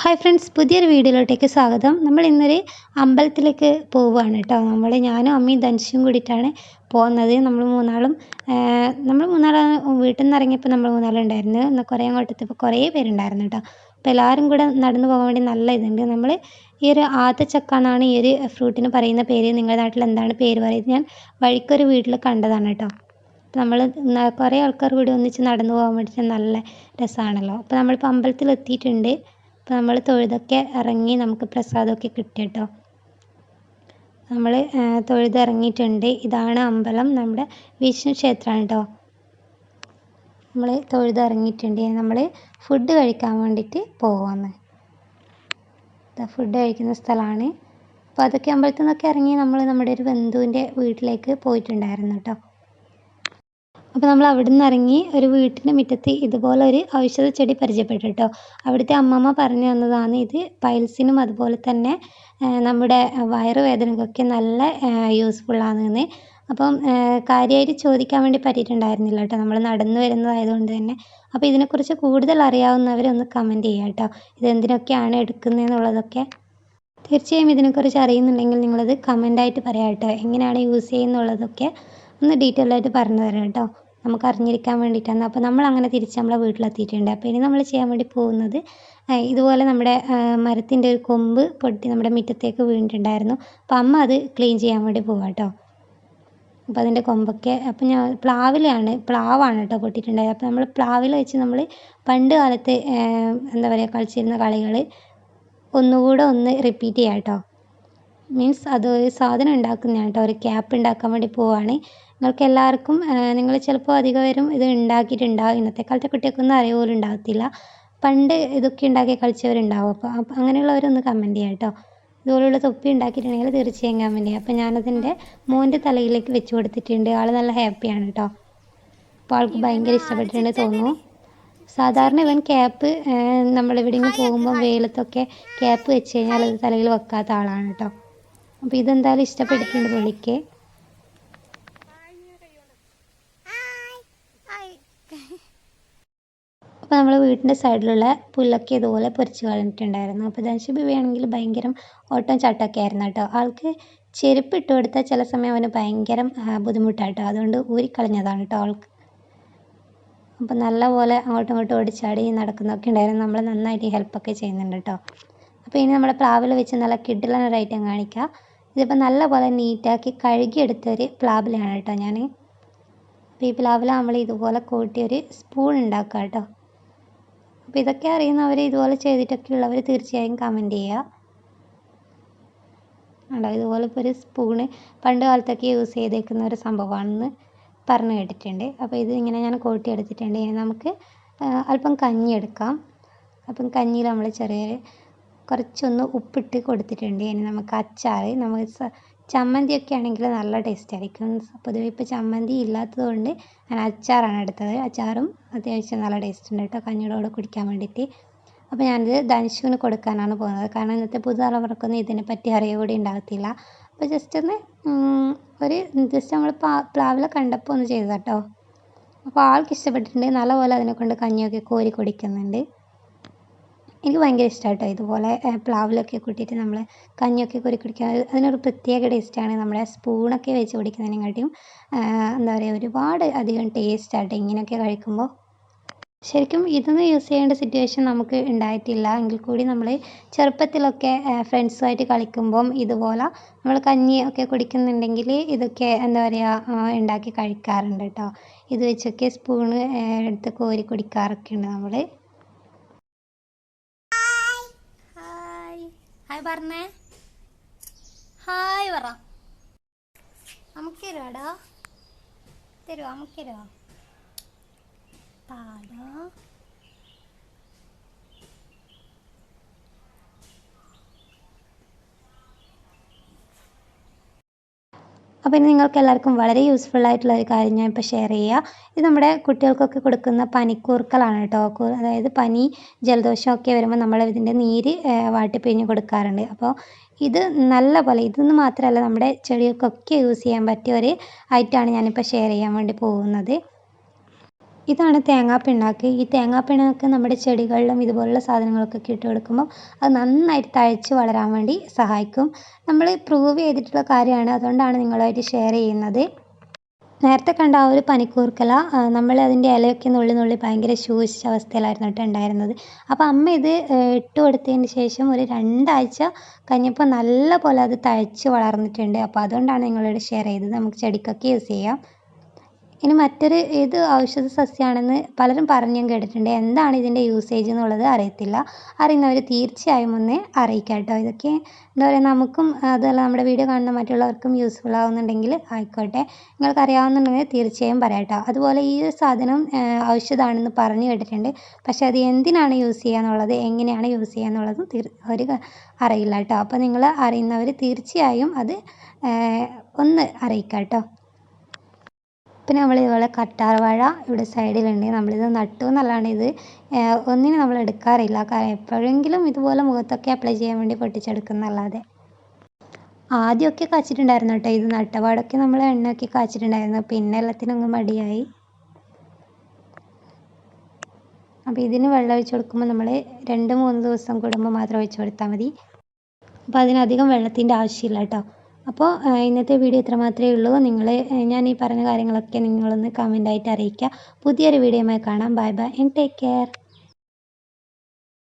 Hi friends പുതിയൊരു വീഡിയോയിലോട്ടേക്ക് സ്വാഗതം. നമ്മൾ ഇന്നൊരു അമ്പലത്തിലേക്ക് പോവുകയാണ് കേട്ടോ. നമ്മൾ ഞാനും അമ്മയും ധനുഷും കൂടിയിട്ടാണ് പോകുന്നത്. നമ്മൾ മൂന്നാളും നമ്മൾ മൂന്നാളാണ് വീട്ടിൽ നിന്ന് ഇറങ്ങിയപ്പോൾ നമ്മൾ മൂന്നാളുണ്ടായിരുന്നു. എന്നാൽ കുറേ അങ്ങോട്ട് എത്തിയപ്പോൾ കുറേ പേരുണ്ടായിരുന്നു കേട്ടോ. അപ്പോൾ എല്ലാവരും കൂടെ നടന്നു പോകാൻ വേണ്ടി നല്ല ഇതുണ്ട്. നമ്മൾ ഈ ഒരു ആത്തച്ചക്ക ഈ ഒരു ഫ്രൂട്ടിന് പറയുന്ന പേര്. നിങ്ങളുടെ നാട്ടിൽ എന്താണ് പേര് പറയുന്നത്? ഞാൻ വഴിക്കൊരു വീട്ടിൽ കണ്ടതാണ് കേട്ടോ. നമ്മൾ കുറേ ആൾക്കാർ കൂടി ഒന്നിച്ച് നടന്നു പോകാൻ വേണ്ടിയിട്ട് നല്ല രസമാണല്ലോ. അപ്പോൾ നമ്മളിപ്പോൾ അമ്പലത്തിൽ എത്തിയിട്ടുണ്ട്. അപ്പോൾ നമ്മൾ തൊഴുതൊക്കെ ഇറങ്ങി നമുക്ക് പ്രസാദമൊക്കെ കിട്ടി കേട്ടോ നമ്മൾ തൊഴുത് ഇറങ്ങിയിട്ടുണ്ട് ഇതാണ് അമ്പലം. നമ്മുടെ വിഷ്ണു ക്ഷേത്രമാണ് കേട്ടോ നമ്മൾ തൊഴുത് ഇറങ്ങിയിട്ടുണ്ട് നമ്മൾ ഫുഡ് കഴിക്കാൻ വേണ്ടിയിട്ട് പോവാന്ന്. ഫുഡ് കഴിക്കുന്ന സ്ഥലമാണ് അപ്പോൾ അതൊക്കെ അമ്പലത്തിൽ നിന്നൊക്കെ ഇറങ്ങി നമ്മൾ നമ്മുടെ ഒരു ബന്ധുവിന്റെ വീട്ടിലേക്ക് പോയിട്ടുണ്ടായിരുന്നു കേട്ടോ അപ്പോൾ നമ്മൾ അവിടെ നിന്ന് ഇറങ്ങി ഒരു വീട്ടിന്റെ മുറ്റത്ത് ഇതുപോലെ ഒരു ഔഷധ ചെടി പരിചയപ്പെട്ടു കേട്ടോ. അവിടുത്തെ അമ്മമ്മ പറഞ്ഞു തന്നതാണ് ഇത് പൈൽസിനും അതുപോലെ തന്നെ നമ്മുടെ വയറുവേദനക്കൊക്കെ നല്ല യൂസ്ഫുള്ളാണെന്ന് അപ്പം കാര്യമായിട്ട് ചോദിക്കാൻ വേണ്ടി പറ്റിയിട്ടുണ്ടായിരുന്നില്ല കേട്ടോ. നമ്മൾ നടന്നു വരുന്നതായതുകൊണ്ട് തന്നെ. അപ്പോൾ ഇതിനെക്കുറിച്ച് കൂടുതൽ അറിയാവുന്നവരൊന്ന് കമന്റ് ചെയ്യുക കേട്ടോ. ഇതെന്തിനൊക്കെയാണ് എടുക്കുന്നതെന്നുള്ളതൊക്കെ. തീർച്ചയായും ഇതിനെക്കുറിച്ച് അറിയുന്നുണ്ടെങ്കിൽ നിങ്ങളത് കമന്റായിട്ട് പറയാം കേട്ടോ. എങ്ങനെയാണ് യൂസ് ചെയ്യുന്നുള്ളതൊക്കെ ഒന്ന് ഡീറ്റെയിൽ ആയിട്ട് പറഞ്ഞു തരാം കേട്ടോ. നമുക്ക് അറിഞ്ഞിരിക്കാൻ വേണ്ടിയിട്ടാണ്. അപ്പോൾ നമ്മൾ അങ്ങനെ തിരിച്ച് നമ്മളെ വീട്ടിലെത്തിയിട്ടുണ്ട്. അപ്പോൾ ഇനി നമ്മൾ ചെയ്യാൻ വേണ്ടി പോകുന്നത് ഇതുപോലെ നമ്മുടെ മരത്തിന്റെ ഒരു കൊമ്പ് പൊട്ടി നമ്മുടെ മുറ്റത്തേക്ക് വീണിട്ടുണ്ടായിരുന്നു. അപ്പോൾ അമ്മ അത് ക്ലീൻ ചെയ്യാൻ വേണ്ടി പോവാം കേട്ടോ അപ്പോൾ അതിന്റെ കൊമ്പൊക്കെ അപ്പോൾ ഞാൻ പ്ലാവിലാണ് പ്ലാവാണ് കേട്ടോ പൊട്ടിയിട്ടുണ്ടായത്. അപ്പോൾ നമ്മൾ പ്ലാവിൽ വെച്ച് നമ്മൾ പണ്ട് കാലത്ത് എന്താ പറയുക കളിച്ചിരുന്ന കളികൾ ഒന്നുകൂടെ ഒന്ന് റിപ്പീറ്റ് ചെയ്യാം കേട്ടോ മീൻസ് അത് ഒരു സാധനം ഉണ്ടാക്കുന്നതാണ് കേട്ടോ ഒരു ക്യാപ്പ് ഉണ്ടാക്കാൻ വേണ്ടി പോവുകയാണ് നിങ്ങൾക്ക് എല്ലാവർക്കും നിങ്ങൾ ചിലപ്പോൾ അധികം പേരും ഇത് ഉണ്ടാക്കിയിട്ടുണ്ടാവും. ഇന്നത്തെ കാലത്തെ കുട്ടികൾക്കൊന്നും അറിവ് പോലും ഉണ്ടാകത്തില്ല പണ്ട് ഇതൊക്കെ ഉണ്ടാക്കി കളിച്ചവരുണ്ടാവും. അപ്പോൾ അപ്പോൾ അങ്ങനെയുള്ളവരൊന്ന് കമന്റ് ചെയ്യാം കേട്ടോ. ഇതുപോലുള്ള തൊപ്പി ഉണ്ടാക്കിയിട്ടുണ്ടെങ്കിൽ തീർച്ചയായും കമന്റ് ചെയ്യാം. അപ്പോൾ ഞാനതിന്റെ മോന്റെ തലയിലേക്ക് വെച്ച് കൊടുത്തിട്ടുണ്ട്. ആൾ നല്ല ഹാപ്പിയാണ് കേട്ടോ. അപ്പോൾ ആൾക്ക് ഭയങ്കര ഇഷ്ടപ്പെട്ടിട്ടുണ്ട് തോന്നുന്നു. സാധാരണ ഇവൻ ക്യാപ്പ് നമ്മൾ നിന്ന് പോകുമ്പോൾ വെയിലത്തൊക്കെ ക്യാപ്പ് വെച്ച് കഴിഞ്ഞാൽ അത് തലയിൽ വെക്കാത്ത ആളാണ് കേട്ടോ. അപ്പോൾ ഇതെന്തായാലും ഇഷ്ടപ്പെട്ടിട്ടുണ്ട് പുള്ളിക്ക്. അപ്പോൾ നമ്മൾ വീട്ടിന്റെ സൈഡിലുള്ള പുല്ലൊക്കെ ഇതുപോലെ പൊരിച്ച് കളഞ്ഞിട്ടുണ്ടായിരുന്നു. അപ്പോൾ ധനുഷ് വേണമെങ്കിൽ ഭയങ്കര ഓട്ടം ചാട്ടമൊക്കെ ആയിരുന്നു കേട്ടോ. ആൾക്ക് ചെരുപ്പ് ഇട്ട് കൊടുത്താൽ ചില സമയം അവന് ഭയങ്കര ബുദ്ധിമുട്ടാട്ടോ. അതുകൊണ്ട് ഊരിക്കളഞ്ഞതാണ് കേട്ടോ ആൾക്ക്. അപ്പോൾ നല്ലപോലെ അങ്ങോട്ടും ഇങ്ങോട്ടും ഓടിച്ചാടി നടക്കുന്നൊക്കെ ഉണ്ടായിരുന്നു. നമ്മൾ നന്നായിട്ട് ഹെൽപ്പൊക്കെ ചെയ്യുന്നുണ്ട് കേട്ടോ. അപ്പോൾ ഇനി നമ്മുടെ പ്ലാവിൽ വെച്ച് നല്ല കിഡിലൻ ഐറ്റം കാണിക്കാം. ഇതിപ്പോൾ നല്ല പോലെ നീറ്റാക്കി കഴുകിയെടുത്തൊരു പ്ലാവിലാണ് കേട്ടോ ഞാൻ പ്ലാവിൽ നമ്മൾ ഇതുപോലെ കൂട്ടി ഒരു സ്പൂൺ ഉണ്ടാക്കുക കേട്ടോ. അപ്പോൾ ഇതൊക്കെ അറിയുന്നവർ ഇതുപോലെ ചെയ്തിട്ടൊക്കെ ഉള്ളവർ തീർച്ചയായും കമന്റ് ചെയ്യുക. ഉണ്ടോ ഇതുപോലെ ഇപ്പോൾ ഒരു സ്പൂണ് പണ്ട് കാലത്തൊക്കെ യൂസ് ചെയ്തേക്കുന്ന ഒരു സംഭവമാണെന്ന് പറഞ്ഞു കേട്ടിട്ടുണ്ട്. അപ്പോൾ ഇത് ഇങ്ങനെ ഞാൻ കൂട്ടി എടുത്തിട്ടുണ്ട് ഇനി നമുക്ക് അല്പം കഞ്ഞി എടുക്കാം. അപ്പം കഞ്ഞിയിൽ നമ്മൾ ചെറിയൊരു കുറച്ചൊന്ന് ഉപ്പിട്ട് കൊടുത്തിട്ടുണ്ട്. ഇനി നമുക്ക് അച്ചാർ നമുക്ക് ചമ്മന്തിയൊക്കെ ആണെങ്കിൽ നല്ല ടേസ്റ്റ് ആയിരിക്കും. പൊതുവെ ഇപ്പോൾ ചമ്മന്തി ഇല്ലാത്തത് കൊണ്ട് ഞാൻ അച്ചാറാണ് എടുത്തത്. അച്ചാറും അത്യാവശ്യം നല്ല ടേസ്റ്റ് ഉണ്ട് കേട്ടോ കഞ്ഞിയുടെ കൂടെ കുടിക്കാൻ വേണ്ടിയിട്ട്. അപ്പോൾ ഞാനിത് ധനുഷുവിന് കൊടുക്കാനാണ് പോകുന്നത്. കാരണം ഇന്നത്തെ പുതുതലമുറക്കൊന്നും ഇതിനെപ്പറ്റി അറിയുക കൂടി ഉണ്ടാകത്തില്ല. അപ്പോൾ ജസ്റ്റ് ഒന്ന് ഒരു ജസ്റ്റ് നമ്മൾ പ്ലാവില കണ്ടപ്പോൾ ഒന്ന് ചെയ്തതാട്ടോ. അപ്പോൾ ആൾക്ക് ഇഷ്ടപ്പെട്ടിട്ടുണ്ട്. നല്ലപോലെ അതിനെ കൊണ്ട് കഞ്ഞിയൊക്കെ കോരി കുടിക്കുന്നുണ്ട്. എനിക്ക് ഭയങ്കര ഇഷ്ടമാണ് കേട്ടോ ഇതുപോലെ പ്ലാവിലൊക്കെ കൂട്ടിയിട്ട് നമ്മൾ കഞ്ഞിയൊക്കെ കോരി കുടിക്കാൻ. അതിനൊരു പ്രത്യേക ടേസ്റ്റാണ് നമ്മുടെ സ്പൂണൊക്കെ വെച്ച് കുടിക്കുന്നതിനെക്കാട്ടിയും എന്താ പറയുക ഒരുപാട് അധികം ടേസ്റ്റാട്ടോ ഇങ്ങനെയൊക്കെ കഴിക്കുമ്പോൾ ശരിക്കും ഇതൊന്നും യൂസ് ചെയ്യേണ്ട സിറ്റുവേഷൻ നമുക്ക് ഉണ്ടായിട്ടില്ല എങ്കിൽ കൂടി നമ്മൾ ചെറുപ്പത്തിലൊക്കെ ഫ്രണ്ട്സുമായിട്ട് കളിക്കുമ്പം ഇതുപോലെ നമ്മൾ കഞ്ഞി ഒക്കെ കുടിക്കുന്നുണ്ടെങ്കിൽ ഇതൊക്കെ എന്താ പറയുക ഉണ്ടാക്കി കഴിക്കാറുണ്ട് കേട്ടോ ഇത് വെച്ചൊക്കെ സ്പൂണ് എടുത്ത് കോരി കുടിക്കാറൊക്കെ ഉണ്ട് നമ്മൾ പറഞ്ഞേ? ഹായ് പറ. നമുക്ക് തരുവാ നമുക്ക് തരുവാ. താടാ അപ്പോൾ ഇനി നിങ്ങൾക്ക് എല്ലാവർക്കും വളരെ യൂസ്ഫുൾ ആയിട്ടുള്ള ഒരു കാര്യം ഞാൻ ഇപ്പോൾ ഷെയർ ചെയ്യുക ഇത് നമ്മുടെ കുട്ടികൾക്കൊക്കെ കൊടുക്കുന്ന പനിക്കൂർക്കലാണ് കേട്ടോ. അതായത് പനി ജലദോഷമൊക്കെ വരുമ്പോൾ നമ്മൾ ഇതിന്റെ നീര് വാട്ടി പിഴിഞ്ഞ് കൊടുക്കാറുണ്ട്. അപ്പോൾ ഇത് നല്ല പോലെ ഇതൊന്നും മാത്രമല്ല നമ്മുടെ ചെടികൾക്കൊക്കെ യൂസ് ചെയ്യാൻ പറ്റിയ ഒരു ഐറ്റമാണ് ഞാനിപ്പോൾ ഷെയർ ചെയ്യാൻ വേണ്ടി പോകുന്നത്. ഇതാണ് തേങ്ങാ പിണ്ണാക്ക്. ഈ തേങ്ങാ പിണ്ണാക്ക് നമ്മുടെ ചെടികളിലും ഇതുപോലുള്ള സാധനങ്ങൾക്കൊക്കെ ഇട്ട് കൊടുക്കുമ്പോൾ അത് നന്നായിട്ട് തഴച്ച് വളരാൻ വേണ്ടി സഹായിക്കും. നമ്മൾ പ്രൂവ് ചെയ്തിട്ടുള്ള കാര്യമാണ്. അതുകൊണ്ടാണ് നിങ്ങളുമായിട്ട് ഷെയർ ചെയ്യുന്നത്. നേരത്തെ കണ്ട ആ ഒരു പനിക്കൂർക്കല നമ്മൾ അതിന്റെ ഇലയൊക്കെ നുള്ളി നുള്ളി ഭയങ്കര ശൂഷിച്ച അവസ്ഥയിലായിരുന്നു ഉണ്ടായിരുന്നത്. അപ്പോൾ അമ്മ ഇത് ഇട്ട് കൊടുത്തതിന് ശേഷം ഒരു രണ്ടാഴ്ച കഴിഞ്ഞപ്പോൾ നല്ല പോലെ അത് തഴച്ച് വളർന്നിട്ടുണ്ട്. അപ്പോൾ അതുകൊണ്ടാണ് നിങ്ങളോട് ഷെയർ ചെയ്തത്. നമുക്ക് ചെടിക്കൊക്കെ യൂസ് ചെയ്യാം. ഇനി മറ്റൊരു ഇത് ഔഷധ സസ്യമാണെന്ന് പലരും പറഞ്ഞും കേട്ടിട്ടുണ്ട്. എന്താണ് ഇതിന്റെ യൂസേജ് എന്നുള്ളത് അറിയത്തില്ല. അറിയുന്നവർ തീർച്ചയായും ഒന്ന് അറിയിക്കാം കേട്ടോ. ഇതൊക്കെ എന്താ പറയുക നമുക്കും അതല്ല നമ്മുടെ വീഡിയോ കാണുന്ന മറ്റുള്ളവർക്കും യൂസ്ഫുൾ ആവുന്നുണ്ടെങ്കിൽ ആയിക്കോട്ടെ. നിങ്ങൾക്ക് അറിയാവുന്നുണ്ടെങ്കിൽ തീർച്ചയായും പറയാം കേട്ടോ. അതുപോലെ ഈ ഒരു സാധനം ഔഷധമാണെന്ന് പറഞ്ഞു കേട്ടിട്ടുണ്ട്. പക്ഷേ അത് എന്തിനാണ് യൂസ് ചെയ്യുക എന്നുള്ളത് എങ്ങനെയാണ് യൂസ് ചെയ്യുക എന്നുള്ളതും ഒരു അറിയില്ല കേട്ടോ. അപ്പോൾ നിങ്ങൾ അറിയുന്നവർ തീർച്ചയായും അത് ഒന്ന് അറിയിക്കാം കേട്ടോ. പിന്നെ നമ്മൾ ഇതുപോലെ കറ്റാർ വാഴ ഇവിടെ സൈഡിലുണ്ട്. നമ്മളിത് നട്ടു എന്നല്ലാണ്ട് ഇത്. ഒന്നിനും നമ്മൾ എടുക്കാറില്ല. എപ്പോഴെങ്കിലും ഇതുപോലെ മുഖത്തൊക്കെ അപ്ലൈ ചെയ്യാൻ വേണ്ടി പൊട്ടിച്ചെടുക്കുന്നല്ലാതെ ആദ്യമൊക്കെ കാച്ചിട്ടുണ്ടായിരുന്നു കേട്ടോ. ഇത് നട്ടപാടൊക്കെ നമ്മൾ എണ്ണയൊക്കെ കാച്ചിട്ടുണ്ടായിരുന്നു. പിന്നെ എല്ലാത്തിനും അങ്ങ് മടിയായി. അപ്പോൾ ഇതിന് വെള്ളം ഒഴിച്ച് കൊടുക്കുമ്പോൾ നമ്മൾ രണ്ട് മൂന്ന് ദിവസം കൂടുമ്പോൾ മാത്രം ഒഴിച്ച് കൊടുത്താൽ മതി. അപ്പോൾ അതിനധികം വെള്ളത്തിന്റെ ആവശ്യമില്ല കേട്ടോ. അപ്പോൾ ഇന്നത്തെ വീഡിയോ ഇത്ര മാത്രമേ ഉള്ളൂ. നിങ്ങൾ ഞാൻ ഈ പറഞ്ഞ കാര്യങ്ങളൊക്കെ നിങ്ങളൊന്ന് കമന്റായിട്ട് അറിയിക്കുക. പുതിയൊരു വീഡിയോയുമായി കാണാം. Bye bye and take care